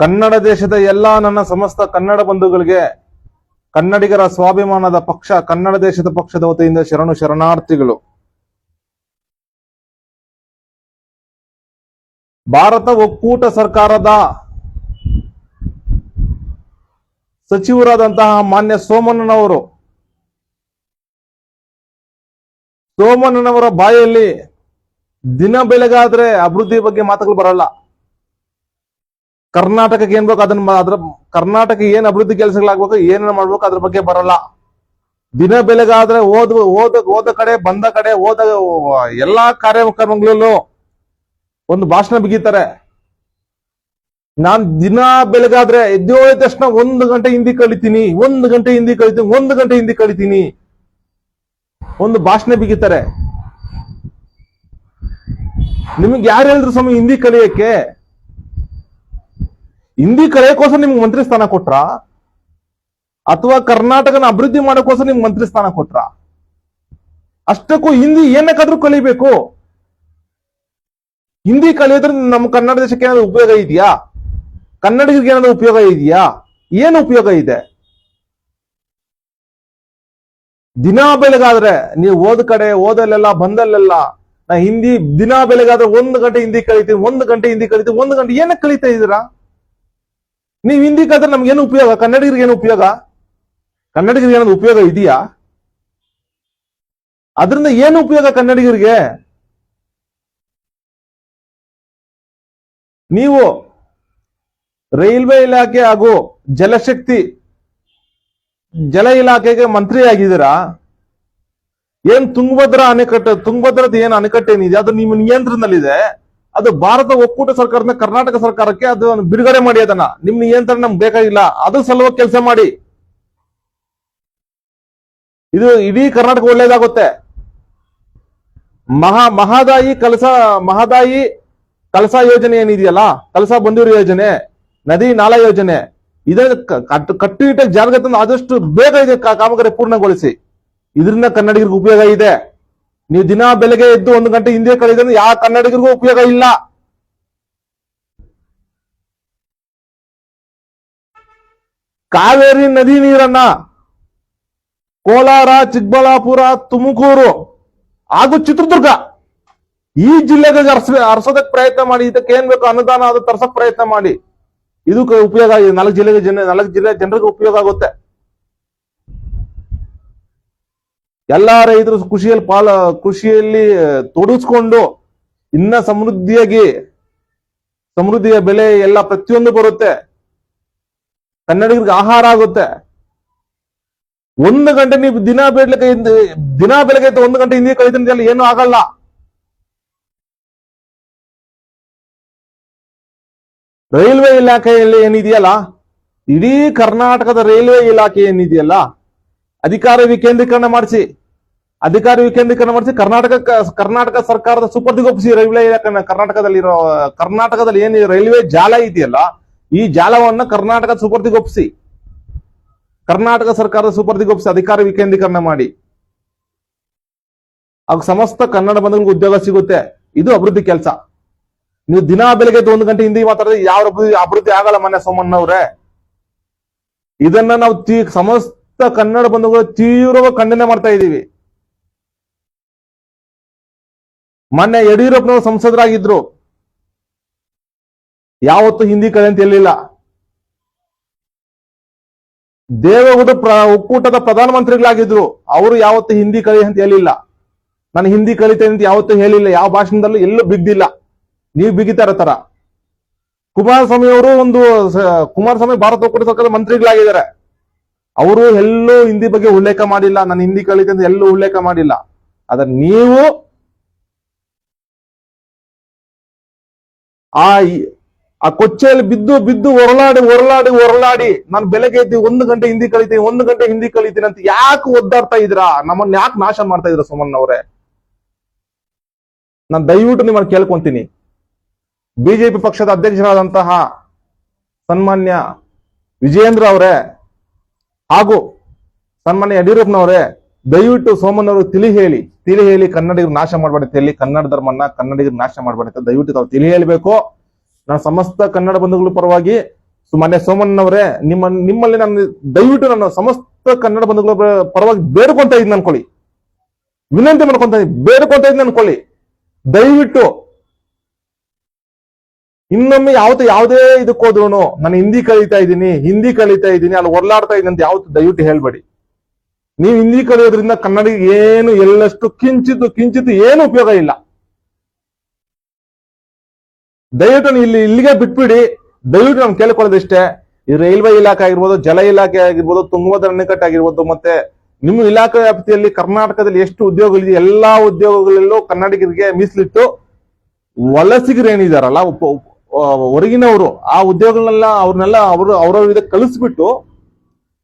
ಕನ್ನಡ ದೇಶದ ಎಲ್ಲಾ ನನ್ನ ಸಮಸ್ತ ಕನ್ನಡ ಬಂಧುಗಳಿಗೆ, ಕನ್ನಡಿಗರ ಸ್ವಾಭಿಮಾನದ ಪಕ್ಷ, ಕನ್ನಡ ದೇಶದ ಪಕ್ಷದ ವತಿಯಿಂದ ಶರಣು ಶರಣಾರ್ಥಿಗಳು. ಭಾರತ ಒಕ್ಕೂಟ ಸರ್ಕಾರದ ಸಚಿವರಾದಂತಹ ಮಾನ್ಯ ಸೋಮಣ್ಣನವರು, ಸೋಮಣ್ಣನವರ ಬಾಯಲ್ಲಿ ದಿನ ಬೆಳಗಾದ್ರೆ ಅಭಿವೃದ್ಧಿ ಬಗ್ಗೆ ಮಾತುಗಳು ಬರಲ್ಲ. ಕರ್ನಾಟಕಕ್ಕೆ ಏನ್ ಬೇಕು ಅದನ್ನ ಅದ್ರ ಕರ್ನಾಟಕ ಏನ್ ಅಭಿವೃದ್ಧಿ ಕೆಲಸಗಳಾಗ್ಬೇಕು ಏನೇನ್ ಮಾಡ್ಬೇಕು ಅದ್ರ ಬಗ್ಗೆ ಬರಲ್ಲ. ದಿನ ಬೆಳಗಾದ್ರೆ ಓದ್ ಓದ ಓದ ಕಡೆ, ಬಂದ ಕಡೆ, ಓದ ಎಲ್ಲಾ ಕಾರ್ಯಕ್ರಮಗಳಲ್ಲೂ ಒಂದು ಭಾಷಣ ಬಿಗಿತಾರೆ. ನಾನ್ ದಿನ ಬೆಳಗಾದ್ರೆ ಎದ್ದೇಳಿದ ತಕ್ಷಣ ಒಂದು ಗಂಟೆ ಹಿಂದಿ ಕಳಿತೀನಿ, ಒಂದು ಗಂಟೆ ಹಿಂದಿ ಕಳಿತೀನಿ, ಒಂದು ಗಂಟೆ ಹಿಂದಿ ಕಳಿತೀನಿ. ಒಂದು ಭಾಷಣ ಬಿಗಿತಾರೆ. ನಿಮ್ಗೆ ಯಾರು ಹೇಳಿದ್ರು ಸ್ವಾಮಿ ಹಿಂದಿ ಕಲಿಯಕ್ಕೆ? ಹಿಂದಿ ಕಲಿಯಕ್ಕೋಸ್ಕರ ನಿಮ್ಗೆ ಮಂತ್ರಿ ಸ್ಥಾನ ಕೊಟ್ರ? ಅಥವಾ ಕರ್ನಾಟಕನ ಅಭಿವೃದ್ಧಿ ಮಾಡೋಕ್ಕೋಸ್ಕರ ನಿಮ್ಗೆ ಮಂತ್ರಿ ಸ್ಥಾನ ಕೊಟ್ರ? ಅಷ್ಟಕ್ಕೂ ಹಿಂದಿ ಏನಕ್ಕಾದ್ರೂ ಕಲಿಬೇಕು. ಹಿಂದಿ ಕಲಿಯೋದ್ರೆ ನಮ್ಮ ಕನ್ನಡ ದೇಶಕ್ಕೆ ಏನಾದ್ರು ಉಪಯೋಗ ಇದೆಯಾ? ಕನ್ನಡಿಗರಿಗೆ ಏನಾದ್ರು ಉಪಯೋಗ ಇದೆಯಾ? ಏನು ಉಪಯೋಗ ಇದೆ? ದಿನ ಬೆಳಗಾದ್ರೆ ನೀವು ಓದ್ ಕಡೆ, ಓದಲ್ಲೆಲ್ಲ, ಬಂದಲ್ಲೆಲ್ಲ, ನಾ ಹಿಂದಿ ದಿನ ಬೆಳಗಾದ್ರೆ ಒಂದು ಗಂಟೆ ಹಿಂದಿ ಕಲಿತೀನಿ, ಒಂದು ಗಂಟೆ ಹಿಂದಿ ಕಲಿತೀನಿ, ಒಂದು ಗಂಟೆ ಏನಕ್ಕೆ ಕಲಿತಾ ಇದ್ದೀರಾ? ನೀವು ಹಿಂದಿ ನಮ್ಗೆ ಏನು ಉಪಯೋಗ? ಕನ್ನಡಿಗರಿಗೆ ಏನು ಉಪಯೋಗ? ಕನ್ನಡಿಗರಿಗೆ ಏನಾದ್ರು ಉಪಯೋಗ ಇದೆಯಾ? ಅದರಿಂದ ಏನು ಉಪಯೋಗ ಕನ್ನಡಿಗರಿಗೆ? ನೀವು ರೈಲ್ವೆ ಇಲಾಖೆ ಹಾಗೂ ಜಲಶಕ್ತಿ, ಜಲ ಇಲಾಖೆಗೆ ಮಂತ್ರಿ ಆಗಿದ್ದೀರಾ ಏನ್ ತುಂಗಭದ್ರಾ ಅಣೆಕಟ್ಟೆ, ತುಂಗಭದ್ರದ ಏನ್ ಅಣೆಕಟ್ಟೆ ಏನಿದೆ ಅದು ನಿಮ್ಮ ನಿಯಂತ್ರಣದಲ್ಲಿದೆ. ಅದು ಭಾರತ ಒಕ್ಕೂಟ ಸರ್ಕಾರದ ಕರ್ನಾಟಕ ಸರ್ಕಾರಕ್ಕೆ ಅದು ಬಿಡುಗಡೆ ಮಾಡಿ ಅದನ್ನ ನಿಮ್ ನಿಯಂತ್ರಣ ನಮ್ಗೆ ಬೇಕಾಗಿಲ್ಲ. ಅದು ಸಲುವಾಗಿ ಕೆಲಸ ಮಾಡಿ. ಇದು ಇಡೀ ಕರ್ನಾಟಕ ಒಳ್ಳೇದಾಗುತ್ತೆ. ಮಹಾ, ಮಹಾದಾಯಿ ಕಲಸ ಮಹಾದಾಯಿ ಕಲಸ ಯೋಜನೆ ಏನಿದೆಯಲ್ಲ, ಕಲಸ ಬಂದೂರು ಯೋಜನೆ, ನದಿ ನಾಲಾ ಯೋಜನೆ ಇದನ್ನ ಕಟ್ಟುನಿಟ್ಟಾಗಿ ಜಾರಿಗೆ ತಂದು ಆದಷ್ಟು ಬೇಗ ಇದೆ ಕಾಮಗಾರಿ ಪೂರ್ಣಗೊಳಿಸಿ. ಇದರಿಂದ ಕನ್ನಡಿಗರಿಗೆ ಉಪಯೋಗ ಇದೆ. ನೀವು ದಿನ ಬೆಳಗ್ಗೆ ಎದ್ದು ಒಂದು ಗಂಟೆ ಹಿಂದೆ ಕಳೆದ್ರೆ ಯಾವ ಕನ್ನಡಿಗರಿಗೂ ಉಪಯೋಗ ಇಲ್ಲ. ಕಾವೇರಿ ನದಿ ನೀರನ್ನ ಕೋಲಾರ, ಚಿಕ್ಕಬಳ್ಳಾಪುರ, ತುಮಕೂರು ಹಾಗೂ ಚಿತ್ರದುರ್ಗ ಈ ಜಿಲ್ಲೆಗೆ ಅರ್ಸ, ಅರ್ಸೋದಕ್ ಪ್ರಯತ್ನ ಮಾಡಿ, ಇದಕ್ಕೆ ಏನ್ ಬೇಕು ಅನುದಾನ ಅದು ತರ್ಸಕ್ ಪ್ರಯತ್ನ ಮಾಡಿ. ಇದು ಉಪಯೋಗ ನಾಲ್ಕು ಜಿಲ್ಲೆಗೆ ಜನ, ನಾಲ್ಕು ಜಿಲ್ಲೆ ಜನರಿಗೆ ಉಪಯೋಗ ಆಗುತ್ತೆ. ಎಲ್ಲಾ ರೈತರು ಕೃಷಿಯಲ್ಲಿ ಪಾಲ, ಕೃಷಿಯಲ್ಲಿ ತೊಡಗಿಸ್ಕೊಂಡು ಇನ್ನ ಸಮೃದ್ಧಿಯಾಗಿ, ಸಮೃದ್ಧಿಯ ಬೆಲೆ ಎಲ್ಲ ಪ್ರತಿಯೊಂದು ಬರುತ್ತೆ. ಕನ್ನಡಿಗರಿಗೆ ಆಹಾರ ಆಗುತ್ತೆ. ಒಂದು ಗಂಟೆ ನೀವು ದಿನ ಬೇಡ್ಲಿಕ್ಕೆ ದಿನ ಬೆಳಗ್ಗೆ ಒಂದು ಗಂಟೆ ಹಿಂದೆ ಕಳಿತೀನಿ ಏನು ಆಗಲ್ಲ. ರೈಲ್ವೆ ಇಲಾಖೆಯಲ್ಲಿ ಏನಿದೆಯಲ್ಲ? ಇಡೀ ಕರ್ನಾಟಕದ ರೈಲ್ವೆ ಇಲಾಖೆ ಏನಿದೆಯಲ್ಲ? ಅಧಿಕಾರ ವಿಕೇಂದ್ರೀಕರಣ ಮಾಡಿಸಿ. ಅಧಿಕಾರ ವಿಕೇಂದ್ರೀಕರಣ ಮಾಡಿಸಿ ಕರ್ನಾಟಕ ಕರ್ನಾಟಕ ಸರ್ಕಾರದ ಸುಪರ್ದಿಗೊಪ್ಪಿಸಿ ರೈಲ್ವೆ ಕರ್ನಾಟಕದಲ್ಲಿ ಕರ್ನಾಟಕದಲ್ಲಿರೋ, ಕರ್ನಾಟಕದಲ್ಲಿ ಏನು ರೈಲ್ವೆ ಜಾಲ ಇದೆಯಲ್ಲ, ಈ ಜಾಲವನ್ನ ಕರ್ನಾಟಕ ಸುಪರ್ದಿಗೊಪ್ಪಿಸಿ ಕರ್ನಾಟಕ ಸರ್ಕಾರದ ಸುಪರ್ದಿಗೊಪ್ಪಿಸಿ ಅಧಿಕಾರ ವಿಕೇಂದ್ರೀಕರಣ ಮಾಡಿ. ಆಗ ಸಮಸ್ತ ಕನ್ನಡ ಬಂಧುಗಳಿಗೆ ಉದ್ಯೋಗ ಸಿಗುತ್ತೆ, ಇದು ಅಭಿವೃದ್ಧಿ ಕೆಲಸ. ನೀವು ದಿನ ಬೆಳಗ್ಗೆ ಒಂದು ಗಂಟೆ ಹಿಂದಿ ಮಾತಾಡಿದ್ರೆ ಯಾವ ಅಭಿವೃದ್ಧಿ ಆಗಲ್ಲ ಮನೆ ಸೋಮಣ್ಣವ್ರೆ. ಇದನ್ನ ನಾವು ಸಮಸ್ತ ಕನ್ನಡ ಬಂಧುಗಳು ತೀವ್ರವಾಗಿ ಖಂಡನೆ ಮಾಡ್ತಾ ಇದ್ದೀವಿ. ಮೊನ್ನೆ ಯಡಿಯೂರಪ್ಪನವರು ಸಂಸದರಾಗಿದ್ರು. ಯಾವತ್ತು ಹಿಂದಿ ಕಲೆ ಅಂತ ಹೇಳಿಲ್ಲ. ದೇವೇಗೌಡ ಪ್ರ, ಒಕ್ಕೂಟದ ಪ್ರಧಾನಮಂತ್ರಿಗಳಾಗಿದ್ರು. ಅವರು ಯಾವತ್ತು ಹಿಂದಿ ಕಲಿ ಅಂತ ಹೇಳಿಲ್ಲ. ನಾನು ಹಿಂದಿ ಕಲಿತೇನೆ ಅಂತ ಯಾವತ್ತೂ ಹೇಳಿಲ್ಲ. ಯಾವ ಭಾಷಣದಲ್ಲೂ ಎಲ್ಲೂ ಬಿಗ್ದಿಲ್ಲ ನೀವು ಬಿಗಿತಾರ ತರ ಕುಮಾರಸ್ವಾಮಿ ಅವರು ಒಂದು ಕುಮಾರಸ್ವಾಮಿ ಭಾರತ ಒಕ್ಕೂಟ ಸರ್ಕಾರದ ಮಂತ್ರಿಗಳಾಗಿದ್ದಾರೆ. ಅವರು ಎಲ್ಲೂ ಹಿಂದಿ ಬಗ್ಗೆ ಉಲ್ಲೇಖ ಮಾಡಿಲ್ಲ. ನಾನು ಹಿಂದಿ ಕಲಿತೆ ಅಂತ ಎಲ್ಲೂ ಉಲ್ಲೇಖ ಮಾಡಿಲ್ಲ. ಆದ್ರೆ ನೀವು ಆ ಆ ಕೊಚ್ಚೆಯಲ್ಲಿ ಬಿದ್ದು ಬಿದ್ದು ಹೊರಲಾಡಿ ಹೊರಲಾಡಿ ಹೊರಲಾಡಿ ನಾನು ಬೆಳಗ್ಗೆ ಐತಿ ಒಂದು ಗಂಟೆ ಹಿಂದಿ ಕಲಿತೀನಿ, ಒಂದು ಗಂಟೆ ಹಿಂದಿ ಕಲಿತೀನಿ ಅಂತ ಯಾಕೆ ಒದ್ದಾಡ್ತಾ ಇದ್ದೀರಾ? ನಮ್ಮನ್ನ ಯಾಕೆ ನಾಶ ಮಾಡ್ತಾ ಇದ್ರ ಸುಮನ್ ಅವರೇ? ನಾನು ದಯವಿಟ್ಟು ನಿಮ್ಮನ್ನು ಕೇಳ್ಕೊಂತೀನಿ. ಬಿಜೆಪಿ ಪಕ್ಷದ ಅಧ್ಯಕ್ಷರಾದಂತಹ ಸನ್ಮಾನ್ಯ ವಿಜಯೇಂದ್ರ ಅವರೇ ಹಾಗೂ ಸನ್ಮಾನ್ಯ ಯಡಿಯೂರಪ್ಪನವರೇ ದಯವಿಟ್ಟು ಸೋಮನವರು ತಿಳಿ ಹೇಳಿ ತಿಳಿ ಹೇಳಿ ಕನ್ನಡಿಗರು ನಾಶ ಮಾಡಬಾರ್ದು ಹೇಳಿ, ಕನ್ನಡ ಧರ್ಮನ್ನ ಕನ್ನಡಿಗರು ನಾಶ ಮಾಡಬಾರ್ದು ಅಂತ ದಯವಿಟ್ಟು ತಾವು ತಿಳಿ ಹೇಳಬೇಕು. ನಾನು ಸಮಸ್ತ ಕನ್ನಡ ಬಂಧುಗಳ ಪರವಾಗಿ ಸುಮ್ಮನೆ ಸೋಮಣ್ಣವರೇ ನಿಮ್ಮ, ನಿಮ್ಮಲ್ಲಿ ನಾನು ದಯವಿಟ್ಟು ನಾನು ಸಮಸ್ತ ಕನ್ನಡ ಬಂಧುಗಳ ಪರವಾಗಿ ಬೇಡ್ಕೊಂತ ಇದ್ದೀನಿ ಅನ್ಕೊಳ್ಳಿ. ವಿನಂತಿ ಮಾಡ್ಕೊಂತ ಬೇಡ್ಕೊಂತ ಇದ್ದೀನಿ ಅನ್ಕೊಳ್ಳಿ. ದಯವಿಟ್ಟು ಇನ್ನೊಮ್ಮೆ ಯಾವತ್ತು ಯಾವುದೇ ಇದಕ್ಕೆ ಹೋದ್ರು ನಾನು ಹಿಂದಿ ಕಲಿತಾ ಇದ್ದೀನಿ, ಹಿಂದಿ ಕಲಿತಾ ಇದ್ದೀನಿ, ಅಲ್ಲಿ ಒರ್ಲಾಡ್ತಾ ಇದ್ದೀನಿ ಅಂತ ಯಾವತ್ತು ದಯವಿಟ್ಟು ಹೇಳ್ಬೇಡಿ. ನೀವು ಹಿಂದಿ ಕಲಿಯೋದ್ರಿಂದ ಕನ್ನಡಿಗೆ ಏನು ಎಲ್ಲಷ್ಟು ಕಿಂಚಿತ್ತು ಕಿಂಚಿತ್ತು ಏನು ಉಪಯೋಗ ಇಲ್ಲ. ದಯವಿಟ್ಟು ಇಲ್ಲಿ ಇಲ್ಲಿಗೆ ಬಿಟ್ಬಿಡಿ. ದಯವಿಟ್ಟು ನಾನು ಕೇಳ್ಕೊಳ್ಳೋದಿಷ್ಟೇ ಈ ರೈಲ್ವೆ ಇಲಾಖೆ ಆಗಿರ್ಬೋದು ಜಲ ಇಲಾಖೆ ಆಗಿರ್ಬೋದು ತುಂಗಭದ್ರ ಅಣೆಕಟ್ಟು ಆಗಿರ್ಬೋದು ಮತ್ತೆ ನಿಮ್ಮ ಇಲಾಖೆ ವ್ಯಾಪ್ತಿಯಲ್ಲಿ ಕರ್ನಾಟಕದಲ್ಲಿ ಎಷ್ಟು ಉದ್ಯೋಗಗಳಿದೆ ಎಲ್ಲಾ ಉದ್ಯೋಗಗಳಲ್ಲೂ ಕನ್ನಡಿಗರಿಗೆ ಮೀಸಲಿಟ್ಟು ವಲಸಿಗರು ಏನಿದಾರಲ್ಲ ಉಪ- ಉಪ- ಆ, ಹೊರಗಿನವರು ಆ ಉದ್ಯೋಗಗಳನ್ನೆಲ್ಲ ಅವ್ರನ್ನೆಲ್ಲ ಅವರು ಅವರವ್ರ ಕಳಿಸ್ಬಿಟ್ಟು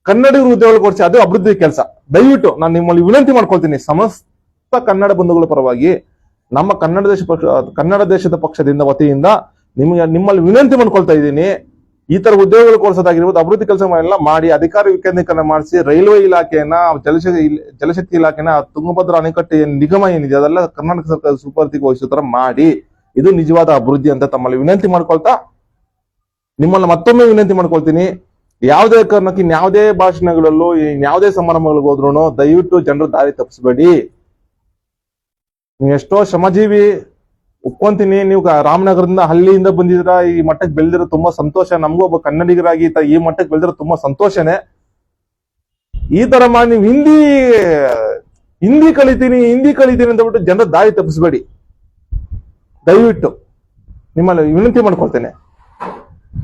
ಕನ್ನಡಿಗರು ಉದ್ಯೋಗ ಕೊಡಿಸಿ, ಅದು ಅಭಿವೃದ್ಧಿ ಕೆಲಸ. ದಯವಿಟ್ಟು ನಾನು ನಿಮ್ಮಲ್ಲಿ ವಿನಂತಿ ಮಾಡ್ಕೊಳ್ತೀನಿ, ಸಮಸ್ತ ಕನ್ನಡ ಬಂಧುಗಳ ಪರವಾಗಿ ನಮ್ಮ ಕನ್ನಡ ದೇಶ ಪಕ್ಷ, ಕನ್ನಡ ದೇಶದ ಪಕ್ಷದಿಂದ, ವತಿಯಿಂದ ನಿಮಗೆ, ನಿಮ್ಮಲ್ಲಿ ವಿನಂತಿ ಮಾಡ್ಕೊಳ್ತಾ ಇದ್ದೀನಿ. ಈ ತರ ಉದ್ಯೋಗಗಳು ಕೊಡಿಸೋದಾಗಿರ್ಬೋದು, ಅಭಿವೃದ್ಧಿ ಕೆಲಸ ಎಲ್ಲ ಮಾಡಿ, ಅಧಿಕಾರ ವಿಕೇಂದ್ರೀಕರಣ ಮಾಡಿಸಿ, ರೈಲ್ವೆ ಇಲಾಖೆಯನ್ನ, ಜಲಶಕ್ತಿ ಜಲಶಕ್ತಿ ಇಲಾಖೆನ ತುಂಗಭದ್ರಾ ಅಣೆಕಟ್ಟೆ ನಿಗಮ ಏನಿದೆ, ಅದೆಲ್ಲ ಕರ್ನಾಟಕ ಸರ್ಕಾರ ಸುಪರ್ತಿಗೆ ವಹಿಸೋ ತರ ಮಾಡಿ, ಇದು ನಿಜವಾದ ಅಭಿವೃದ್ಧಿ ಅಂತ ತಮ್ಮಲ್ಲಿ ವಿನಂತಿ ಮಾಡ್ಕೊಳ್ತಾ ನಿಮ್ಮನ್ನ ಮತ್ತೊಮ್ಮೆ ವಿನಂತಿ ಮಾಡ್ಕೊಳ್ತೀನಿ. ಯಾವುದೇ ಕಾರಣಕ್ಕೆ ಇನ್ಯಾವುದೇ ಭಾಷಣಗಳಲ್ಲೂ ಇನ್ಯಾವುದೇ ಸಮಾರಂಭಗಳಿಗೆ ಹೋದ್ರು ದಯವಿಟ್ಟು ಜನರು ದಾರಿ ತಪ್ಪಿಸ್ಬೇಡಿ. ನೀವು ಎಷ್ಟೋ ಶ್ರಮಜೀವಿ ಒಪ್ಕೊಂತೀನಿ, ನೀವು ರಾಮನಗರದಿಂದ ಹಳ್ಳಿಯಿಂದ ಬಂದಿದ್ರ ಈ ಮಟ್ಟಕ್ಕೆ ಬೆಳೆದಿರೋ ತುಂಬಾ ಸಂತೋಷ. ನಮಗೂ ಒಬ್ಬ ಕನ್ನಡಿಗರಾಗಿ ಈ ಮಟ್ಟಕ್ಕೆ ಬೆಳೆದಿರೋ ತುಂಬಾ ಸಂತೋಷನೇ. ಈ ತರ ನೀವು ಹಿಂದಿ ಹಿಂದಿ ಕಲಿತೀನಿ ಹಿಂದಿ ಕಲಿತೀನಿ ಅಂತ ಬಿಟ್ಟು ಜನರ ದಾರಿ ತಪ್ಪಿಸ್ಬೇಡಿ. ದಯವಿಟ್ಟು ನಿಮ್ಮಲ್ಲಿ ವಿನಂತಿ ಮಾಡ್ಕೊಳ್ತೇನೆ.